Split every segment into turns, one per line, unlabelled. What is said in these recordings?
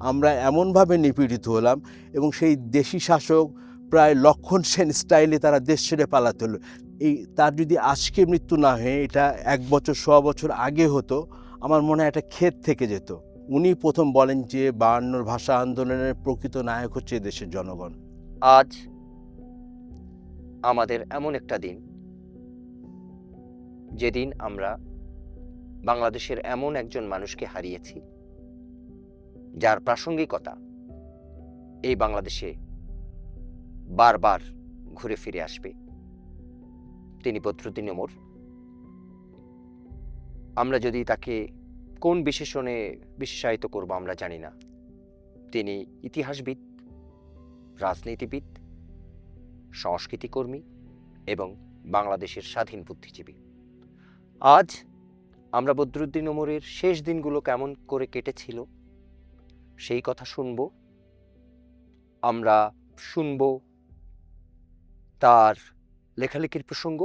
আমরা এমনভাবে নিপীড়িত হলাম এবং সেই দেশি শাসক প্রায় লক্ষণ সেন স্টাইলে তারা দেশ ছেড়ে পালাতে হলো। এই তার যদি আজকে মৃত্যু না হয়ে, এটা এক বছর ছ বছর আগে হতো, আমার মনে হয় একটা ক্ষেত থেকে যেত। উনি প্রথম বলেন যে, বায়ান্নর ভাষা আন্দোলনের প্রকৃত নায়ক হচ্ছে দেশের জনগণ।
আজ আমাদের এমন একটা দিন, যেদিন আমরা বাংলাদেশের এমন একজন মানুষকে হারিয়েছি। যার প্রাসঙ্গিকতা এই বাংলাদেশে বারবার ঘুরে ফিরে আসবে। তিনি বদরুদ্দিন ওমর আমরা যদি তাকে কোন বিশেষণে বিশেষায়িত করব আমরা জানি না। তিনি ইতিহাসবিদ, রাজনীতিবিদ, সংস্কৃতিকর্মী এবং বাংলাদেশের স্বাধীন বুদ্ধিজীবী। আজ আমরা বদরুদ্দিন ওমরের শেষ দিনগুলো কেমন করে কেটেছিল সেই কথা শুনব, আমরা শুনব তার লেখালেখির প্রসঙ্গ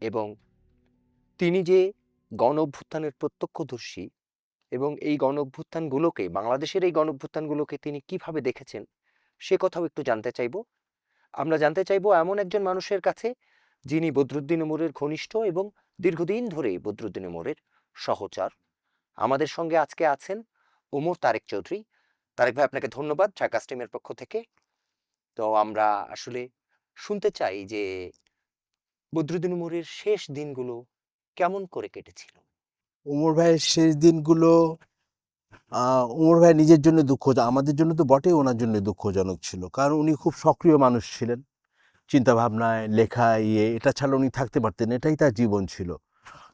এবং তিনি যে গণ অভ্যুত্থানের প্রত্যক্ষদর্শী এবং এই গণ অভ্যুত্থানগুলোকে, বাংলাদেশের এই গণ অভ্যুত্থানগুলোকে তিনি কীভাবে দেখেছেন, সে কথাও একটু জানতে চাইব। আমরা জানতে চাইব এমন একজন মানুষের কাছে যিনি বদরুদ্দিন উমরের ঘনিষ্ঠ এবং দীর্ঘদিন ধরে বদরুদ্দিন উমরের সহচার। আমাদের সঙ্গে আজকে আছেন ওমর তারেক চৌধুরী তারেক ভাই, আপনাকে ধন্যবাদ ঢাকা স্টিমের পক্ষ থেকে। তো আমরা আসলে শুনতে চাই যে বদরুদ্দিন উমরের শেষ দিনগুলো কেমন করে কেটেছিল?
উমর ভাইয়ের শেষ দিনগুলো উমর ভাই নিজের জন্য দুঃখ আমাদের জন্য তো বটেই ওনার জন্য দুঃখজনক ছিল। কারণ উনি খুব সক্রিয় মানুষ ছিলেন। চিন্তা ভাবনায় লেখা ইয়ে এটা ছাড়া উনি থাকতে পারতেন এটাই তার জীবন ছিল।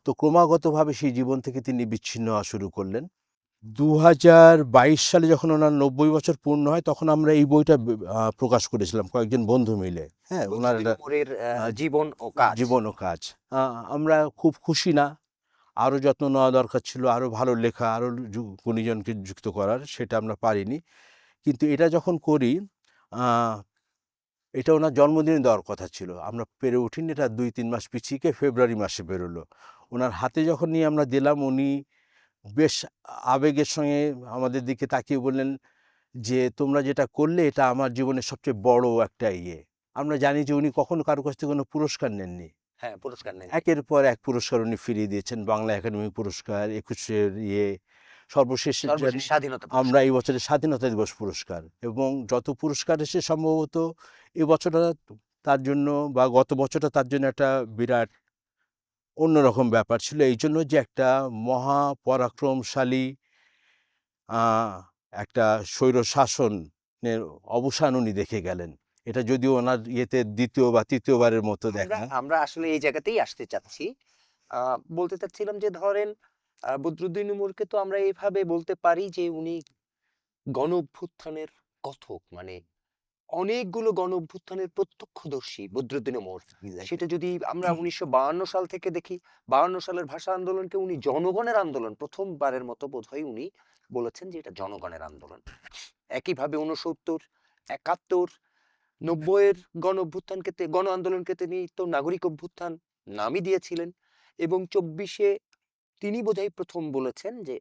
তো ক্রমাগতভাবে সেই জীবন থেকে তিনি বিচ্ছিন্ন হওয়া শুরু করলেন। দু হাজার বাইশ সালে যখন ওনার নব্বই বছর পূর্ণ হয় তখন আমরা এই বইটা প্রকাশ করেছিলাম কয়েকজন বন্ধু মিলে। হ্যাঁ ওনার
জীবন ও কাজ।
জীবন ও কাজ। আমরা খুব খুশি না। আরও যত্ন নেওয়া দরকার ছিল আরও ভালো লেখা আরও গুণীজনকে যুক্ত করার সেটা আমরা পারিনি। কিন্তু এটা যখন করি এটা ওনার জন্মদিনে দেওয়ার কথা ছিল। আমরা পেরে উঠিনি এটা দুই তিন মাস পিছিয়ে ফেব্রুয়ারি মাসে বেরোলো। ওনার হাতে যখন নিয়ে আমরা দিলাম উনি বেশ আবেগের সঙ্গে আমাদের দিকে তাকিয়ে বললেন যে তোমরা যেটা করলে এটা আমার জীবনের সবচেয়ে বড় একটা ইয়ে। আমরা জানি যে উনি কখনো কারও কাছ থেকে কোনো পুরস্কার নেননি।
হ্যাঁ পুরস্কার নেন
একের পর এক পুরস্কার উনি ফিরিয়ে দিয়েছেন। বাংলা একাডেমি পুরস্কার একুশের ইয়ে সর্বশেষ
স্বাধীনতা
আমরা এই বছরের স্বাধীনতা দিবস পুরস্কার এবং যত পুরস্কার এসে সম্ভবত এই বছরটা তার জন্য বা গত বছরটা তার জন্য একটা বিরাট অন্যরকম ব্যাপার ছিল। এই জন্য যে একটা মহা পরাক্রমশালী একটা স্বৈর শাসনের অবসান উনি দেখে গেলেন। এটা যদিও ওনার ইয়েতে দ্বিতীয় বা তৃতীয়বারের মতো দেখা
আমরা আসলে এই জায়গাতেই আসতে চাচ্ছি। বলতে চাচ্ছিলাম যে ধরেন বদরুদ্দিন উমরকে তো আমরা এইভাবে বলতে পারি যে উনি গণ অভ্যুত্থানের কথক মানে অনেকগুলো গণ অভ্যুত্থানের প্রত্যক্ষদর্শী বদরুদ্দিন উমর সেটা যদি আমরা উনিশশো সাল থেকে দেখি বাহান্ন সালের ভাষা আন্দোলনকে উনি জনগণের আন্দোলন প্রথমবারের মতো বোধহয় উনি বলেছেন যে এটা জনগণের আন্দোলন। একইভাবে উনসত্তর একাত্তর নব্বইয়ের গণ অভ্যুত্থানকে গণ আন্দোলনকে তিনি তো নাগরিক অভ্যুত্থান নামই দিয়েছিলেন এবং চব্বিশে তিনি বোধহয় প্রথম বলেছেন যে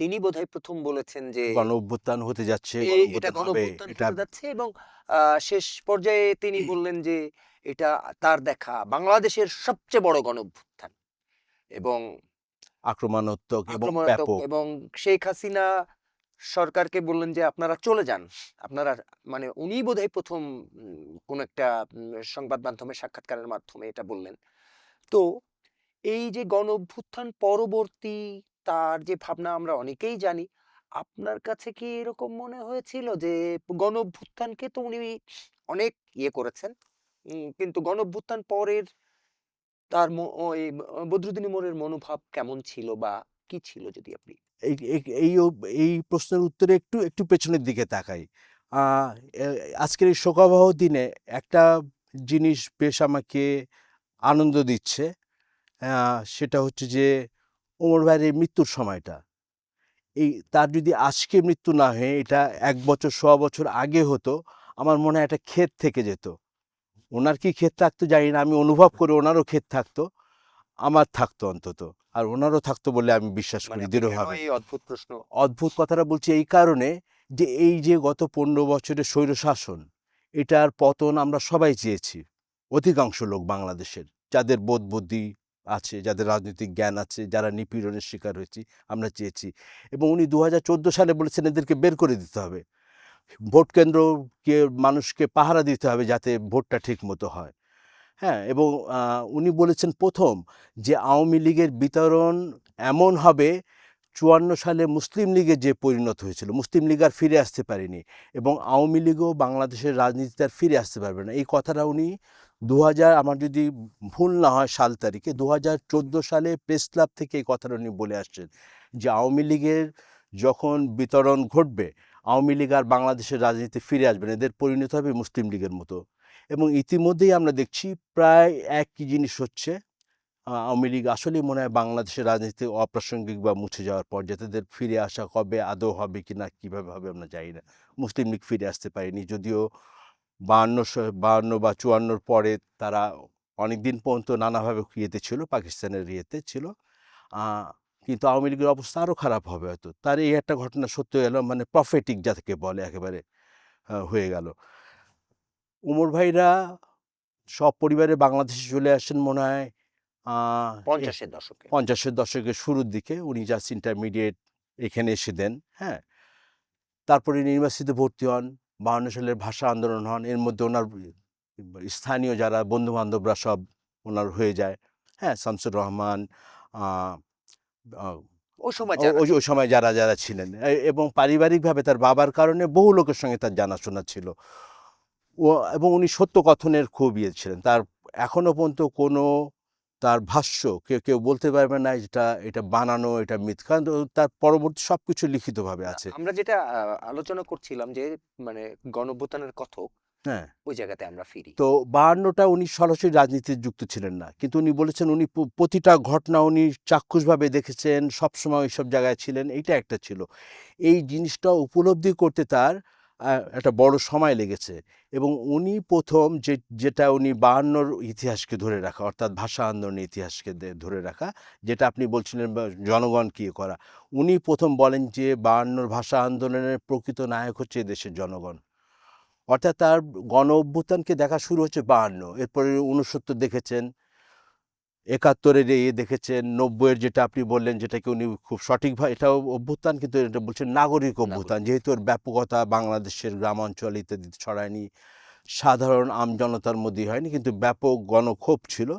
তিনি বোধহয় প্রথম বলেছেন যে
গণ অভ্যুত্থান হতে যাচ্ছে
এটা গণ অভ্যুত্থান হতে যাচ্ছে এবং শেষ পর্যায়ে তিনি বললেন যে এটা তার দেখা বাংলাদেশের সবচেয়ে বড় গণ অভ্যুত্থান এবং
আক্রমণাত্মক এবং ব্যাপক।
এবং শেখ হাসিনা সরকারকে বললেন যে আপনারা চলে যান আপনারা মানে উনি বোধহয় প্রথম কোন একটা সংবাদ মাধ্যমে সাক্ষাৎকারের মাধ্যমে এটা বললেন। তো এই যে গণ অভ্যুত্থান পরবর্তী তার যে ভাবনা আমরা অনেকেই জানি। আপনার কাছে কি এরকম মনে হয়েছিল যে, গণ অভ্যুত্থানকে তো উনি অনেক ইয়ে করেছেন? কিন্তু গণ অভ্যুত্থান পরের তার ওই বদরুদ্দিন মোড়ের মনোভাব কেমন ছিল বা কি ছিল যদি আপনি
এই, এই- প্রশ্নের উত্তরে একটু একটু পেছনের দিকে তাকাই। আজকের এই শোকাবহ দিনে একটা জিনিস বেশ আমাকে আনন্দ দিচ্ছে। সেটা হচ্ছে যে ওমর ভাইয়ের মৃত্যুর সময়টা। এই তার যদি আজকে মৃত্যু না হয়ে এটা এক বছর ছ বছর আগে হতো আমার মনে হয় একটা ক্ষেত থেকে যেত। ওনার কি ক্ষেত থাকতো জানি না আমি অনুভব করে ওনারও ক্ষেত থাকতো আমার থাকতো অন্তত। আর ওনারও থাকতো বলে আমি বিশ্বাস
মানে
করি দৃঢ়ভাবে।
অদ্ভুত প্রশ্ন
অদ্ভুত কথাটা বলছি এই কারণে যে এই যে গত পনেরো বছরের স্বৈরশাসন এটার পতন আমরা সবাই চেয়েছি অধিকাংশ লোক বাংলাদেশের যাদের বোধ বুদ্ধি আছে, যাদের রাজনৈতিক জ্ঞান আছে, যারা নিপীড়নের শিকার হয়েছি, আমরা চেয়েছি। এবং উনি দু হাজার চোদ্দ সালে বলেছেন, এদেরকে বের করে দিতে হবে। ভোট কেন্দ্রকে, মানুষকে পাহারা দিতে হবে যাতে ভোটটা ঠিক মতো হয়। হ্যাঁ এবং উনি বলেছেন প্রথম যে, আওয়ামী লীগের বিতরণ এমন হবে, চুয়ান্ন সালে মুসলিম লীগে যে পরিণত হয়েছিল, মুসলিম লীগ আর ফিরে আসতে পারেনি এবং আওয়ামী লীগও বাংলাদেশের রাজনীতিতে আর ফিরে আসতে পারবে না। এই কথাটা উনি দু হাজার আমার যদি ভুল না হয় সাল তারিখে দু হাজার চোদ্দ সালে প্রেস ক্লাব থেকে এই কথাটা উনি বলে আসছেন যে, আওয়ামী লীগের যখন বিতরণ ঘটবে, আওয়ামী লীগ আর বাংলাদেশের রাজনীতিতে ফিরে আসবে না, এদের পরিণত হবে মুসলিম লীগের মতো। এবং ইতিমধ্যেই আমরা দেখছি প্রায় একই জিনিস হচ্ছে আওয়ামী লীগ আসলেই মনে হয় বাংলাদেশের রাজনীতি অপ্রাসঙ্গিক বা মুছে যাওয়ার পর যাদের ফিরে আসা কবে, আদৌ হবে কি না কীভাবে হবে আমরা জানি না। মুসলিম লীগ ফিরে আসতে পারেনি, যদিও বাহান্ন বাহান্ন বা চুয়ান্নর পরে তারা অনেক দিন পর্যন্ত নানাভাবে ইয়েতে ছিল পাকিস্তানের ইয়েতে ছিল। কিন্তু আওয়ামী লীগের অবস্থা আরও খারাপ হবে হয়তো। তার এই একটা ঘটনা সত্য এলো মানে প্রফেটিক যাকে বলে একেবারে হয়ে গেল। উমর ভাইরা সব পরিবারে বাংলাদেশে চলে আসেন মনে হয়
পঞ্চাশের দশকে।
পঞ্চাশের দশকের শুরুর দিকে উনি জাস্ট ইন্টারমিডিয়েট এখানে এসে দেন হ্যাঁ। তারপরে ইউনিভার্সিটিতে ভর্তি হন। বাহান্ন সালের ভাষা আন্দোলন হন এর মধ্যে ওনার স্থানীয় যারা বন্ধু বান্ধবরা সব ওনার হয়ে যায়। হ্যাঁ শামসুর রহমান
ওই সময়
ওই সময় যারা যারা ছিলেন। এবং পারিবারিকভাবে তার বাবার কারণে বহু লোকের সঙ্গে তার জানাশোনা ছিল। ও এবং উনি সত্য কথনের খুব ইয়ে ছিলেন। তার এখনও পর্যন্ত কোনো তার ভাষ্য। কেউ কেউ বলতে পারবে না এটা এটা বানানো এটা মিথ্যা কারণ তার পরবর্তী সব কিছু লিখিতভাবে আছে।
আমরা যেটা আলোচনা করছিলাম যে মানে গণভ্যুত্থানের কথক
হ্যাঁ।
ওই জায়গাতে আমরা ফিরি।
তো বাহান্নটা উনি সরাসরি রাজনীতিতে যুক্ত ছিলেন না। কিন্তু উনি বলেছেন উনি প্রতিটা ঘটনা উনি চাক্ষুষভাবে দেখেছেন সবসময় ওই সব জায়গায় ছিলেন এইটা একটা ছিল। এই জিনিসটা উপলব্ধি করতে তার একটা বড় সময় লেগেছে। এবং উনি প্রথম যে, যেটা উনি বাহান্নর ইতিহাসকে ধরে রাখা, অর্থাৎ ভাষা আন্দোলনের ইতিহাসকে ধরে রাখা, যেটা আপনি বলছিলেন জনগণ কি করা, উনি প্রথম বলেন যে বাহান্নর ভাষা আন্দোলনের প্রকৃত নায়ক হচ্ছে দেশের জনগণ। অর্থাৎ তার গণ অভ্যুত্থানকে দেখা শুরু হচ্ছে বাহান্ন এরপরে উনসত্তর দেখেছেন একাত্তরের ইয়ে দেখেছেন নব্বইয়ের যেটা আপনি বললেন যেটাকে উনি খুব সঠিকভাবে এটাও অভ্যুত্থান কিন্তু এটা বলছেন নাগরিক অভ্যুত্থান। যেহেতু ওর ব্যাপকতা বাংলাদেশের গ্রামাঞ্চল ইত্যাদিতে ছড়ায়নি সাধারণ আমজনতার মধ্যেই হয়নি কিন্তু ব্যাপক গণক্ষোভ ছিল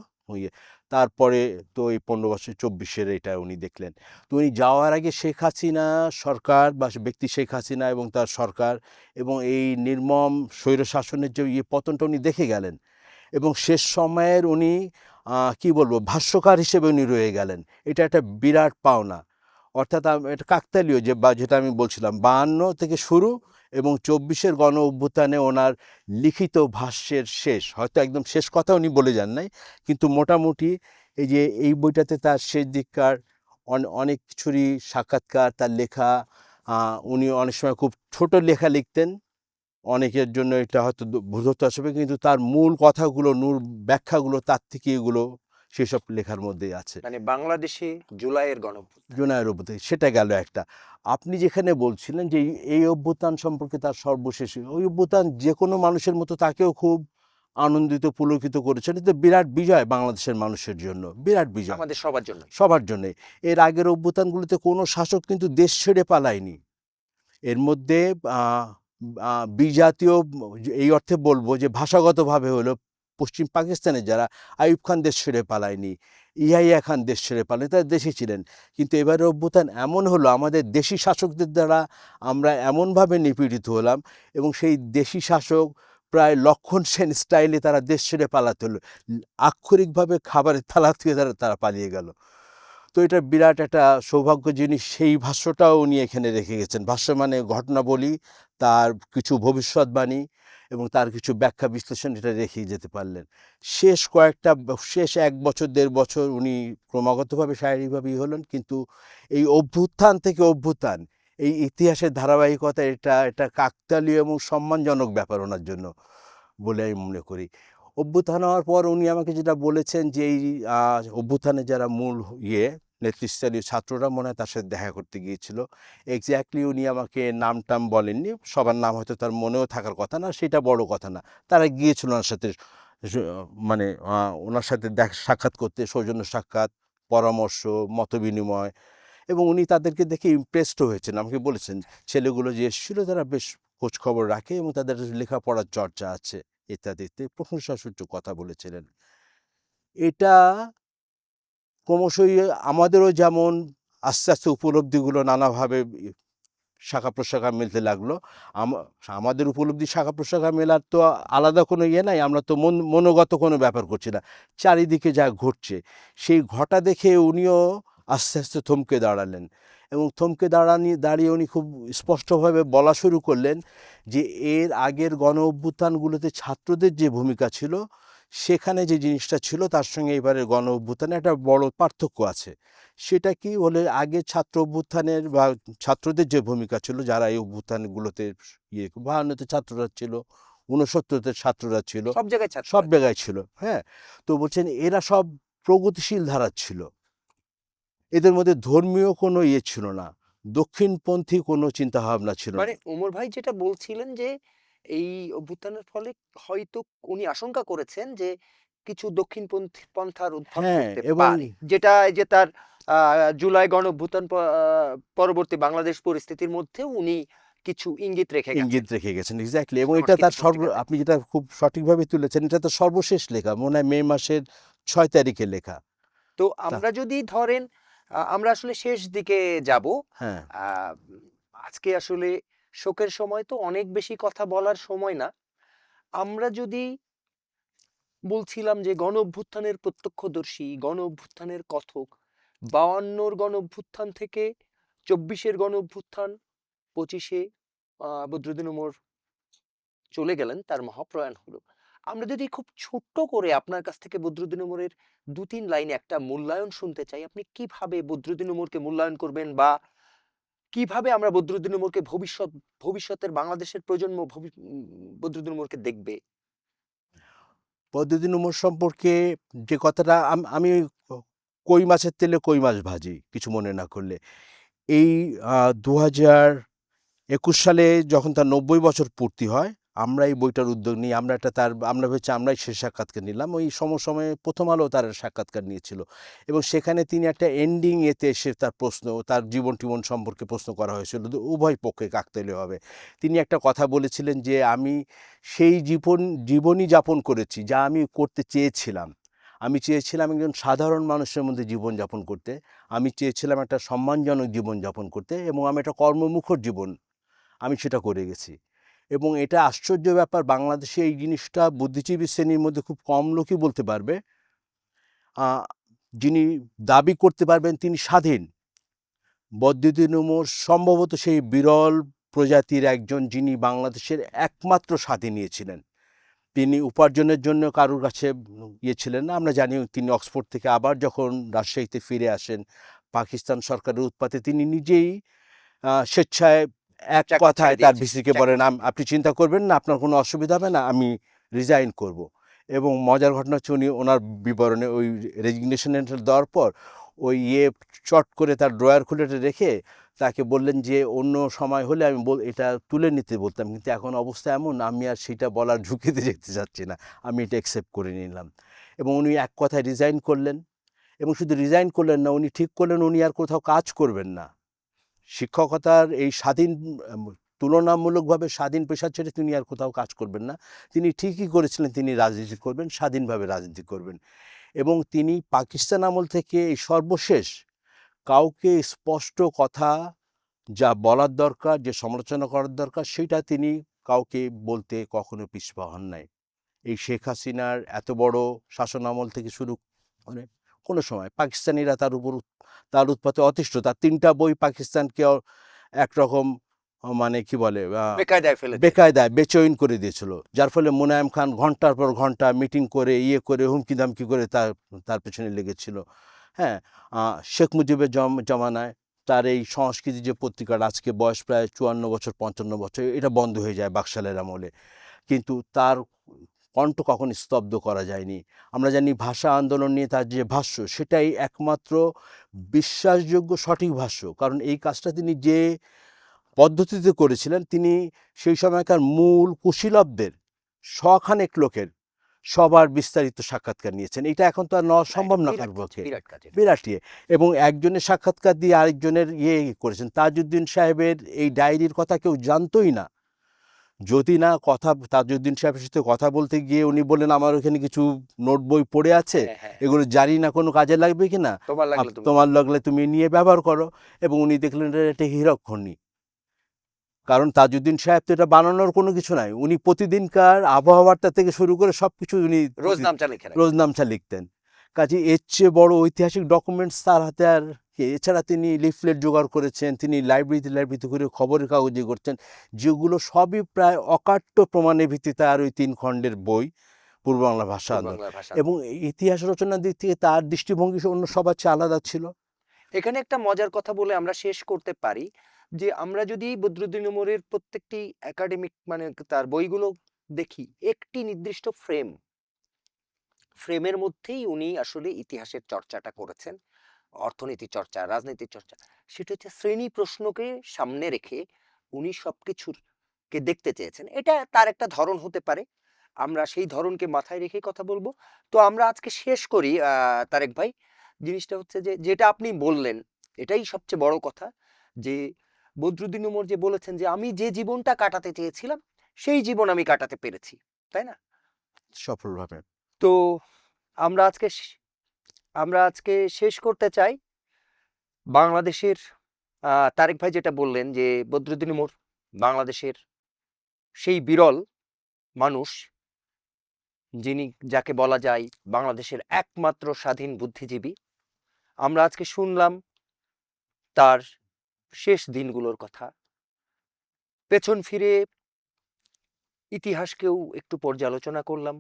তারপরে তো এই পনেরো বছর চব্বিশের এটা উনি দেখলেন। তো উনি যাওয়ার আগে শেখ হাসিনা সরকার বা ব্যক্তি শেখ হাসিনা এবং তার সরকার এবং এই নির্মম স্বৈরশাসনের যে ইয়ে পতনটা উনি দেখে গেলেন। এবং শেষ সময়ের উনি কি বলব, ভাষ্যকার হিসেবে উনি রয়ে গেলেন। এটা একটা বিরাট পাওনা। অর্থাৎ এটা কাকতালীয় যে বা, যেটা আমি বলছিলাম বাহান্ন থেকে শুরু এবং চব্বিশের গণ অভ্যুত্থানে ওনার লিখিত ভাষ্যের শেষ। হয়তো একদম শেষ কথা উনি বলে যান নাই, কিন্তু মোটামুটি এই যে, এই বইটাতে তার শেষ দিককার অনেক কিছুরই সাক্ষাৎকার, তার লেখা উনি অনেক সময় খুব ছোট লেখা লিখতেন। অনেকের জন্য এটা হয়তো বোধগম্য আসবে কিন্তু তার মূল কথাগুলো মূল ব্যাখ্যাগুলো তার থেকে এগুলো সেসব লেখার মধ্যেই আছে।
মানে বাংলাদেশে জুলাইয়ের গণভ্যুত্থান
জুনায়ের অভ্যুত্থান সেটা গেল একটা। আপনি যেখানে বলছিলেন যে এই- অভ্যুত্থান সম্পর্কে তার সর্বশেষ ওই অভ্যুত্থান যে কোনো মানুষের মতো তাকেও খুব আনন্দিত পুলকিত করেছে। এটা বিরাট বিজয় বাংলাদেশের মানুষের জন্য বিরাট বিজয়।
আমাদের সবার জন্য।
সবার জন্যে। এর আগের অভ্যুত্থানগুলোতে কোনো শাসক কিন্তু দেশ ছেড়ে পালায়নি। এর মধ্যে বিজাতীয় এই অর্থে বলব যে ভাষাগতভাবে হলো পশ্চিম পাকিস্তানের যারা আইয়ুব খান দেশ ছেড়ে পালায়নি, ইয়াহিয়া খান দেশ ছেড়ে পালায়নি, তারা দেশে ছিলেন। কিন্তু এবারে অভ্যুত্থান এমন হলো, আমাদের দেশি শাসকদের দ্বারা আমরা এমনভাবে নিপীড়িত হলাম এবং সেই দেশি শাসক প্রায় লক্ষণ সেন স্টাইলে তারা দেশ ছেড়ে পালাতে হলো। আক্ষরিকভাবে খাবারের থালা থেকে তারা তারা পালিয়ে গেল। তো এটা বিরাট একটা সৌভাগ্য জিনিস সেই ভাষ্যটাও উনি এখানে রেখে গেছেন। ভাষ্য মানে ঘটনাবলী তার কিছু ভবিষ্যৎবাণী এবং তার কিছু ব্যাখ্যা বিশ্লেষণ এটা রেখেই যেতে পারলেন। শেষ কয়েকটা শেষ এক বছর দেড় বছর উনি ক্রমাগতভাবে শারীরিকভাবেই হলেন কিন্তু এই অভ্যুত্থান থেকে অভ্যুত্থান এই ইতিহাসের ধারাবাহিকতা এটা এটা কাকতালীয় এবং সম্মানজনক ব্যাপার ওনার জন্য বলে আমি মনে করি। অভ্যুত্থান হওয়ার পর উনি আমাকে যেটা বলেছেন যে এই আহ, অভ্যুত্থানে যারা মূল ইয়ে নেতৃস্থানীয় ছাত্ররা মনে হয় তার সাথে দেখা করতে গিয়েছিল। এক্স্যাক্টলি উনি আমাকে নাম টাম বলেননি। সবার নাম হয়তো তার মনেও থাকার কথা না, সেটা বড় কথা না। তারা গিয়েছিল ওনার সাথে মানে ওনার সাথে দেখা, সাক্ষাৎ করতে, সৌজন্য সাক্ষাৎ, পরামর্শ মত বিনিময় এবং উনি তাদেরকে দেখে ইমপ্রেসড হয়েছেন। আমাকে বলেছেন, ছেলেগুলো যে এসেছিল তারা বেশ খোঁজ খবর রাখে এবং তাদের লেখাপড়ার চর্চা আছে। ইত্যাদিতে প্রশংসাসূচক কথা বলেছিলেন। এটা ক্রমশই আমাদেরও যেমন আস্তে আস্তে উপলব্ধিগুলো নানাভাবে শাখা প্রশাখা মেলতে লাগল। আমাদের উপলব্ধি শাখা প্রশাখা মেলার তো আলাদা কোনো ইয়ে নাই, আমরা তো মন, মনোগত কোনো ব্যাপার করছি না। চারিদিকে যা ঘটছে, সেই ঘটা দেখে উনিও আস্তে আস্তে থমকে দাঁড়ালেন এবং থমকে দাঁড়ানি, দাঁড়িয়ে উনি খুব স্পষ্টভাবে বলা শুরু করলেন যে, এর আগের গণ অভ্যুত্থানগুলোতে ছাত্রদের যে ভূমিকা ছিল সেখানে যে জিনিসটা ছিল তার সঙ্গে এবারের গণ অভ্যুত্থানে একটা বড় পার্থক্য আছে। সেটা কি হলে আগে ছাত্র অভ্যুত্থানের বা ছাত্রদের যে ভূমিকা ছিল যারা এই অভ্যুত্থানগুলোতে ইয়ে বাহান্নতে ছাত্ররা ছিল ঊনসত্তরতে ছাত্ররা ছিল
সব জায়গায়
সব জায়গায় ছিল হ্যাঁ? তো বলছেন এরা সব প্রগতিশীল ধারার ছিল। এদের মধ্যে ধর্মীয় কোনো ইয়ে ছিল না দক্ষিণপন্থী কোনো চিন্তাভাবনা ছিল
মানে ওমর ভাই যেটা বলছিলেন যে এই অভ্যুত্থানের ফলে হয়তো উনি আশঙ্কা করেছেন যে কিছু দক্ষিণপন্থী পন্থার উদ্ভব
হ্যাঁ
যেটা এই যে তার জুলাই গণ অভ্যুত্থান পরবর্তী বাংলাদেশ পরিস্থিতির মধ্যে উনি কিছু ইঙ্গিত রেখে
ইঙ্গিত রেখে গেছেন এক্স্যাক্টলি এবং এটা তার সর্ব আপনি যেটা খুব সঠিকভাবে তুলেছেন এটা তো সর্বশেষ লেখা মনে হয় মে মাসের ছয় তারিখে লেখা।
তো আমরা যদি ধরেন আমরা আসলে শেষ দিকে যাব।
হ্যাঁ।
আজকে আসলে শোকের সময় তো অনেক বেশি কথা বলার সময় না। আমরা যদি বলছিলাম যে গণ অভ্যুত্থানের প্রত্যক্ষদর্শী, গণ অভ্যুত্থানের কথক, বায়ান্নর গণ অভ্যুত্থান থেকে চব্বিশের গণ অভ্যুত্থান, পঁচিশে বদরুদ্দিন উমর চলে গেলেন, তার মহাপ্রয়াণ হলো। আমরা যদি খুব ছোট্ট করে আপনার কাছ থেকে বদরুদ্দিন উমরের দু তিন লাইনে একটা মূল্যায়ন শুনতে চাই, আপনি কীভাবে বদরুদ্দিন উমরকে মূল্যায়ন করবেন বা কীভাবে আমরা বদরুদ্দিন উমরকে ভবিষ্যৎ, ভবিষ্যতের বাংলাদেশের প্রজন্ম বদরুদ্দিন উমরকে দেখবে?
বদরুদ্দিন উমর সম্পর্কে যে কথাটা আমি কই মাছের তেলে কই মাছ ভাজি, কিছু মনে না করলে। এই দু হাজার একুশ সালে যখন তার নব্বই বছর পূর্তি হয় আমরা এই বইটার উদ্যোগ নিই, আমরা একটা তার, আমরা ভেবেছি আমরাই সে সাক্ষাৎকার নিলাম। ওই সমসময়ে প্রথম আলো তার সাক্ষাৎকার নিয়েছিল। এবং সেখানে তিনি একটা এন্ডিং এতে এসে তার প্রশ্ন, তার জীবন টিবন সম্পর্কে প্রশ্ন করা হয়েছিল উভয় পক্ষে কাকতালীয় হবে। তিনি একটা কথা বলেছিলেন যে, আমি সেই জীবন, জীবনই যাপন করেছি যা আমি করতে চেয়েছিলাম। আমি চেয়েছিলাম একজন সাধারণ মানুষের মধ্যে জীবনযাপন করতে। আমি চেয়েছিলাম একটা সম্মানজনক জীবনযাপন করতে এবং আমি একটা কর্মমুখর জীবন, আমি সেটা করে গেছি। এবং এটা আশ্চর্য ব্যাপার, বাংলাদেশে এই জিনিসটা বুদ্ধিজীবী শ্রেণির মধ্যে খুব কম লোকই বলতে পারবে। যিনি দাবি করতে পারবেন তিনি স্বাধীন। বদ্যুদ্দিন উমর সম্ভবত সেই বিরল প্রজাতির একজন যিনি বাংলাদেশের একমাত্র স্বাধীন নিয়েছিলেন। তিনি উপার্জনের জন্য কারোর কাছে ইয়ে ছিলেন না, আমরা জানি তিনি অক্সফোর্ড থেকে আবার যখন রাজশাহীতে ফিরে আসেন, পাকিস্তান সরকারের উৎপাতে তিনি নিজেই স্বেচ্ছায় এক কথায় তার ভিসিকে বলেন আপনি চিন্তা করবেন না আপনার কোনো অসুবিধা হবে না আমি রিজাইন করব। এবং মজার ঘটনা হচ্ছে উনি ওনার বিবরণে ওই রেজিগনেশন লেটার দেওয়ার পর ওই ইয়ে চট করে তার ড্রয়ার খুলে রেখে তাকে বললেন যে অন্য সময় হলে আমি বল এটা তুলে নিতে বলতাম কিন্তু এখন অবস্থা এমন আমি আর সেটা বলার ঝুঁকিতে যেতে চাচ্ছি না আমি এটা অ্যাকসেপ্ট করে নিলাম। এবং উনি এক কথায় রিজাইন করলেন। এবং শুধু রিজাইন করলেন না উনি ঠিক করলেন উনি আর কোথাও কাজ করবেন না। শিক্ষকতার এই স্বাধীন তুলনামূলকভাবে স্বাধীন পেশা ছেড়ে তিনি আর কোথাও কাজ করবেন না। তিনি ঠিকই করেছিলেন, তিনি রাজনীতি করবেন, স্বাধীনভাবে রাজনীতি করবেন। এবং তিনি পাকিস্তান আমল থেকে এই সর্বশেষ কাউকে স্পষ্ট কথা যা বলার দরকার, যে সমালোচনা করার দরকার, সেটা তিনি কাউকে বলতে কখনো পিছপা হন নাই। এই শেখ হাসিনার এত বড় শাসন আমল থেকে শুরু করে কোনো সময়। পাকিস্তানিরা তার উপর তার উৎপাতে অতিষ্ঠ। তার তিনটা বই পাকিস্তানকে একরকম মানে কি বলে
বেকায়দায় ফেলে
বেকায়দায় বেচইন করে দিয়েছিল। যার ফলে মোনায়েম খান ঘণ্টার পর ঘণ্টা মিটিং করে ইয়ে করে হুমকি দামকি করে তার তার পেছনে লেগেছিল। হ্যাঁ শেখ মুজিবের জম জমানায় তার এই সংস্কৃতি যে পত্রিকাটা আজকে বয়স প্রায় চুয়ান্ন বছর পঞ্চান্ন বছর এটা বন্ধ হয়ে যায় বাকশালের আমলে। কিন্তু তার কণ্ঠ কখন স্তব্ধ করা যায়নি। আমরা জানি ভাষা আন্দোলন নিয়ে তার যে ভাষ্য সেটাই একমাত্র বিশ্বাসযোগ্য সঠিক ভাষ্য। কারণ এই কাজটা তিনি যে পদ্ধতিতে করেছিলেন তিনি সেই সময়কার মূল কুশীলবদের শখানেক লোকের সবার বিস্তারিত সাক্ষাৎকার নিয়েছেন। এটা এখন তো আর নেওয়া সম্ভব না কার পক্ষে।
বিরাট
ইয়ে। এবং একজনের সাক্ষাৎকার দিয়ে আরেকজনের ইয়ে করেছেন। তাজউদ্দিন সাহেবের এই ডায়েরির কথা কেউ জানতোই না। যদি না কথা তাজউদ্দিন সাহেবের সাথে কথা বলতে গিয়ে উনি বললেন আমার ওখানে কিছু নোট বই পড়ে আছে
হ্যাঁ, হ্যাঁ।
এগুলো জানি না কোনো কাজে লাগবে কি না?
তোমার লাগল তুমি
নিয়ে ব্যবহার করো। এবং উনি দেখলেন এটা একটা হীরক খনি কারণ তাজউদ্দিন সাহেব তো এটা বানানোর কোনো কিছু নাই। উনি প্রতিদিনকার আবহাওয়াটা থেকে শুরু করে সব কিছু উনি
রোজ নামচা লিখে রাখে।
রোজনামচা লিখতেন। কাজে এর চেয়ে বড় ঐতিহাসিক ডকুমেন্টস তার হাতে আর কি? এছাড়া তিনি লিফলেট জোগাড় করেছেন তিনি লাইব্রেরিতে লাইব্রেরিতে করে খবরের কাগজে করছেন যেগুলো সবই প্রায় অকাট্য প্রমাণের ভিত্তিতে আর ওই তিন খণ্ডের বই পূর্ব বাংলা ভাষা এবং ইতিহাস রচনার দিক থেকে তার দৃষ্টিভঙ্গি অন্য সবার চেয়ে আলাদা ছিল।
এখানে একটা মজার কথা বলে আমরা শেষ করতে পারি যে আমরা যদি বদরুদ্দিন উমরের প্রত্যেকটি একাডেমিক মানে তার বইগুলো দেখি একটি নির্দিষ্ট ফ্রেম ফ্রেমের মধ্যেই উনি আসলে ইতিহাসের চর্চাটা করেছেন। অর্থনীতি চর্চা রাজনীতি চর্চা সেটা হচ্ছে শ্রেণি প্রশ্নকে সামনে রেখে উনি সবকিছুর কে দেখতে চেয়েছেন। এটা তার একটা ধরন হতে পারে। আমরা সেই ধরনকে মাথায় রেখে কথা বলব। তো আমরা আজকে শেষ করি তারেক ভাই। জিনিসটা হচ্ছে যে যেটা আপনি বললেন এটাই সবচেয়ে বড় কথা যে বদরুদ্দিন উমর যে বলেছেন যে আমি যে জীবনটা কাটাতে চেয়েছিলাম সেই জীবন আমি কাটাতে পেরেছি। তাই না?
সফলভাবে।
তো আমরা আজকে আমরা আজকে শেষ করতে চাই। বাংলাদেশের তারেক ভাই যেটা বললেন যে, বদরুদ্দিন উমর বাংলাদেশের সেই বিরল মানুষ, যিনি যাকে বলা যায় বাংলাদেশের একমাত্র স্বাধীন বুদ্ধিজীবী, আমরা আজকে শুনলাম তার শেষ দিনগুলোর কথা। পেছন ফিরে ইতিহাসকেও একটু পর্যালোচনা করলাম।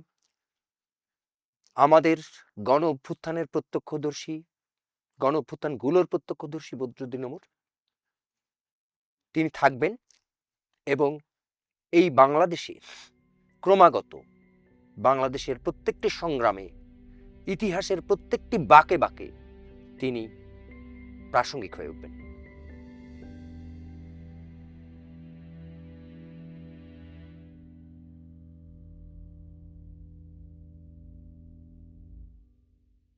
আমাদের গণ অভ্যুত্থানের প্রত্যক্ষদর্শী গণ অভ্যুত্থানগুলোর প্রত্যক্ষদর্শী বদরুদ্দিন ওমর। তিনি থাকবেন এবং এই বাংলাদেশে ক্রমাগত বাংলাদেশের প্রত্যেকটি সংগ্রামে, ইতিহাসের প্রত্যেকটি বাঁকে বাঁকে তিনি প্রাসঙ্গিক হয়ে উঠবেন।